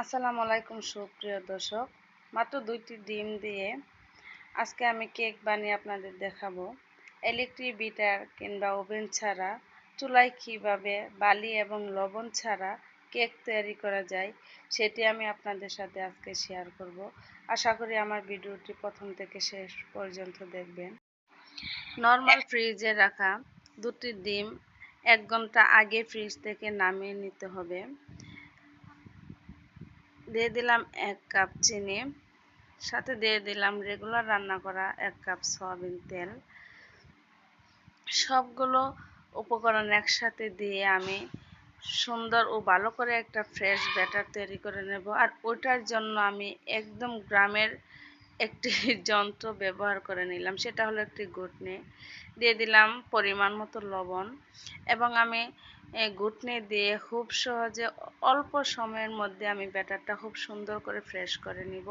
আসসালামু আলাইকুম সুপ্রিয় দর্শক। মাত্র দুইটি ডিম দিয়ে আজকে আমি কেক বানিয়ে আপনাদের দেখাবো। ইলেকট্রিক বিটার কিংবা ওভেন ছাড়া চুলায় কীভাবে বালি এবং লবণ ছাড়া কেক তৈরি করা যায় সেটি আমি আপনাদের সাথে আজকে শেয়ার করব। আশা করি আমার ভিডিওটি প্রথম থেকে শেষ পর্যন্ত দেখবেন। নর্মাল ফ্রিজে রাখা দুটি ডিম এক ঘণ্টা আগে ফ্রিজ থেকে নামিয়ে নিতে হবে। দিয়ে দিলাম এক কাপ চিনি, সাথে দিয়ে দিলাম রেগুলার রান্না করা এক কাপ সয়াবিন তেল। সবগুলো উপকরণ একসাথে দিয়ে আমি সুন্দর ও ভালো করে একটা ফ্রেশ ব্যাটার তৈরি করে নেব। আর ওটার জন্য আমি একদম গ্রামের একটি যন্ত্র ব্যবহার করে নিলাম। সেটা হলো একটি ঘুটনি। দিয়ে দিলাম পরিমাণ মতো লবণ এবং আমি ঘুটনি দিয়ে খুব সহজে অল্প সময়ের মধ্যে আমি ব্যাটারটা খুব সুন্দর করে ফ্রেশ করে নিব।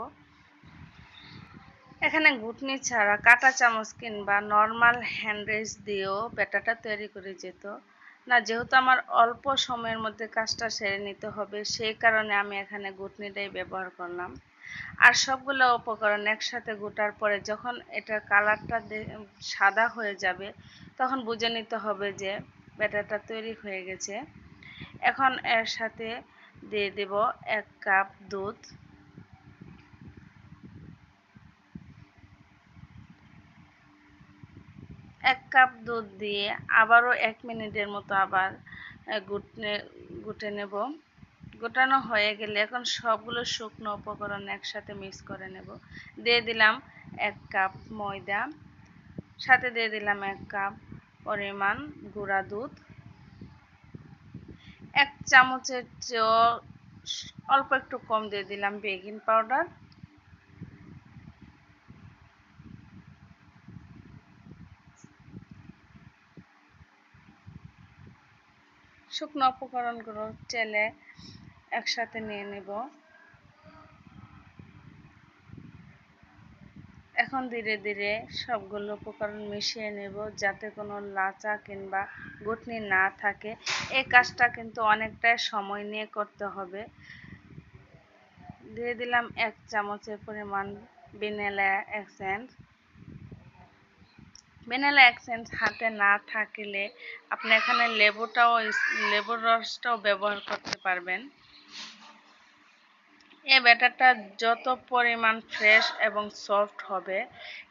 এখানে ঘুটনি ছাড়া কাটা চামচ কিংবা নর্মাল হ্যান্ডরেস দিয়েও ব্যাটারটা তৈরি করে যেত। না, যেহেতু আমার অল্প সময়ের মধ্যে কাজটা সেরে নিতে হবে, সেই কারণে আমি এখানে ঘুটনিটাই ব্যবহার করলাম। আর সবগুলো উপকরণ একসাথে গোটার পরে যখন এটার কালারটা সাদা হয়ে যাবে, তখন বুঝে নিতে হবে যে ব্যাটারটা তৈরি হয়ে গেছে। এখন এর সাথে দিয়ে দেব এক কাপ দুধ। এক কাপ দুধ দিয়ে আবারও এক মিনিটের মতো আবার গুটনে, গুটে নেব। গোটানো হয়ে গেলে এখন সবগুলো শুকনো উপকরণ একসাথে মিক্স করে নেব। দিয়ে দিলাম এক কাপ ময়দা, সাথে দিয়ে দিলাম এক কাপ পরিমাণ গুঁড়া দুধ, এক চামচের চেয়েও অল্প একটু কম দিয়ে দিলাম বেকিং পাউডার শুকনো উপকরণগুলো চেলে একসাথে নিয়ে নেব। এখন ধীরে ধীরে সবগুলো উপকরণ মিশিয়ে নেব যাতে কোনো লাচা কিংবা গুটনি না থাকে। এই কাজটা কিন্তু অনেকটাই সময় নিয়ে করতে হবে। দিয়ে দিলাম এক চামচের পরিমাণ ভ্যানিলা এসেন্স ভ্যানিলা এসেন্স হাতে না থাকলে আপনি এখানে লেবুটাও লেবুর রসটাও ব্যবহার করতে পারবেন। এই ব্যাটারটা যত পরিমাণ ফ্রেশ এবং সফট হবে,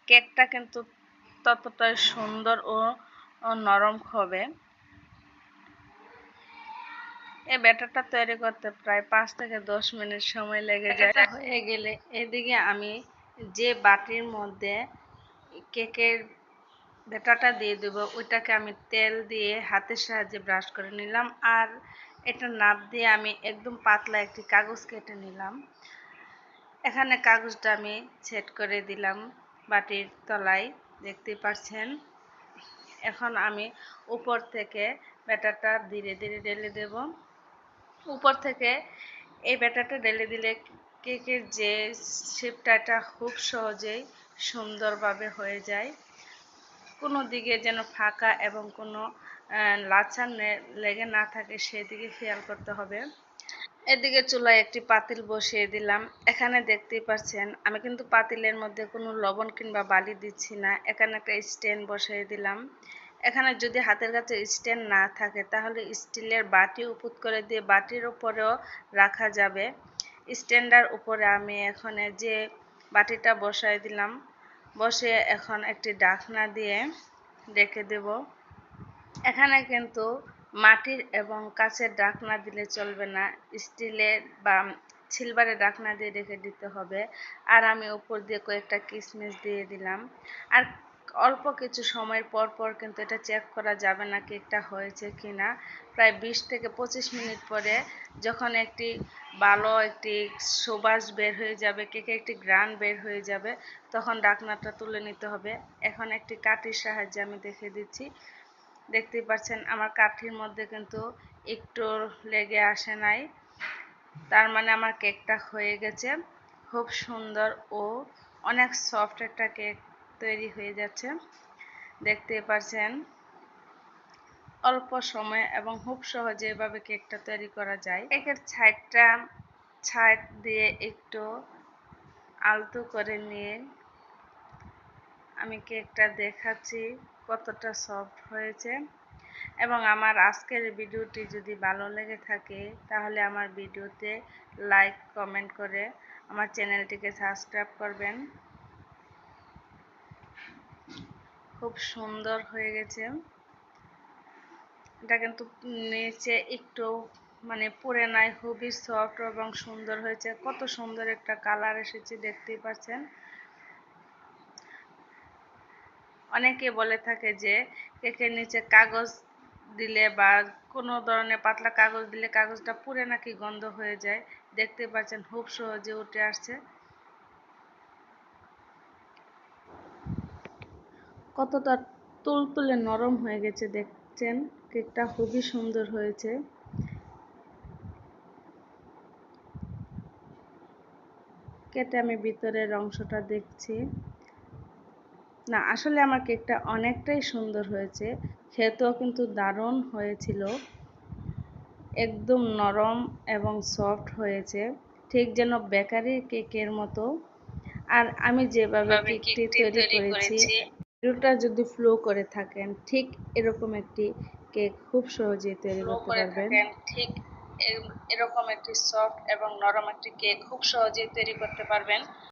কেকটা কিন্তু ততটাই সুন্দর ও নরম হবে। এই ব্যাটারটা তৈরি করতে প্রায় পাঁচ থেকে দশ মিনিট সময় লেগে যায়। হয়ে গেলে এদিকে আমি যে বাটির মধ্যে কেকের ব্যাটারটা দিয়ে দেবো, ওইটাকে আমি তেল দিয়ে হাতের সাহায্যে ব্রাশ করে নিলাম। আর এটা নাপ দিয়ে আমি একদম পাতলা একটি কাগজ কেটে নিলাম। এখানে কাগজটা আমি সেট করে দিলাম বাটির তলায়, দেখতে পাচ্ছেন? এখন আমি উপর থেকে ব্যাটারটা ধীরে ধীরে ঢেলে দেব। উপর থেকে এই ব্যাটারটা ঢেলে দিলে কেকের যে শেপটা এটা খুব সহজেই সুন্দরভাবে হয়ে যায়। কোনো দিকে যেন ফাঁকা এবং কোনো লাচার লেগে না থাকে সেদিকে খেয়াল করতে হবে। এদিকে চুলায় একটি পাতিল বসিয়ে দিলাম। এখানে দেখতেই পাচ্ছেন, আমি কিন্তু পাতিলের মধ্যে কোনো লবণ কিংবা বালি দিচ্ছি না। এখানে একটা স্ট্যান্ড বসিয়ে দিলাম। এখানে যদি হাতের কাছে স্ট্যান্ড না থাকে, তাহলে স্টিলের বাটি উপুত করে দিয়ে বাটির উপরেও রাখা যাবে। স্ট্যান্ডার উপরে আমি এখানে যে বাটিটা বসাই দিলাম। বসে এখন একটি ডাকনা দিয়ে ডেকে দেব। এখানে কিন্তু মাটির এবং কাছের ডাকনা দিলে চলবে না, স্টিলের বা সিলভারের ডাকনা দিয়ে রেখে দিতে হবে। আর আমি উপর দিয়ে কয়েকটা কিশমিশ দিয়ে দিলাম। আর অল্প কিছু সময়ের পর পর কিন্তু এটা চেক করা যাবে না কেকটা হয়েছে কি না প্রায় বিশ থেকে পঁচিশ মিনিট পরে যখন একটি ভালো একটি সুবাস বের হয়ে যাবে কেকে একটি গ্রান বের হয়ে যাবে, তখন ডাকনাটা তুলে নিতে হবে। এখন একটি কাঠির সাহায্যে আমি দেখে দিচ্ছি। দেখতেই পাচ্ছেন, আমার কাঠির মধ্যে কিন্তু একটু লেগে আসে নাই। তার মানে আমার কেকটা হয়ে গেছে। খুব সুন্দর ও অনেক সফট একটা কেক তৈরি হয়ে যাচ্ছে। দেখতে পাচ্ছেন, অল্প সময় এবং খুব সহজে এভাবে কেকটা তৈরি করা যায়। কেকের ছাইডটা ছাইড দিয়ে একটু আলতো করে নিয়ে আমি কেকটা দেখাচ্ছি, কতটা সফট হয়েছে। এবং আমার আজকের ভিডিওটি যদি ভালো লেগে থাকে, তাহলে আমার ভিডিওতে লাইক কমেন্ট করে আমার চ্যানেলটিকে সাবস্ক্রাইব করবেন। খুব সুন্দর হয়ে গেছে। এটা কিন্তু নিচে একটু মানে পুড়ে নাই, খুবই সফট এবং সুন্দর হয়েছে। কত সুন্দর একটা কালার এসেছে, দেখতেই পাচ্ছেন। অনেকে বলে থাকে যে কেকের নিচে কাগজ দিলে বা কোনো ধরনের পাতলা কাগজ দিলে কাগজটা পুড়ে নাকি গন্ধ হয়ে যায়। দেখতে পাচ্ছেন খুব সহজে উঠে আসছে। কতটা তুলতুলে নরম হয়ে গেছে দেখছেন, কেকটা খুবই সুন্দর হয়েছে। কেটে আমি ভিতরের অংশটা দেখছি। না আসলে আমার কেকটা অনেকটাই সুন্দর হয়েছে। খেতেও কিন্তু দারুণ হয়েছিল। একদম নরম এবং সফট হয়েছে। ঠিক যেন বেকারি কেকের মতো। আর আমি যেভাবে কেকটি তৈরি করেছি ভিডিওটা যদি ফ্লো করে থাকেন ঠিক এরকম একটি কেক খুব সহজেই তৈরি করতে পারবেন। ঠিক এরকম একটি সফট এবং নরম একটি কেক খুব সহজেই তৈরি করতে পারবেন।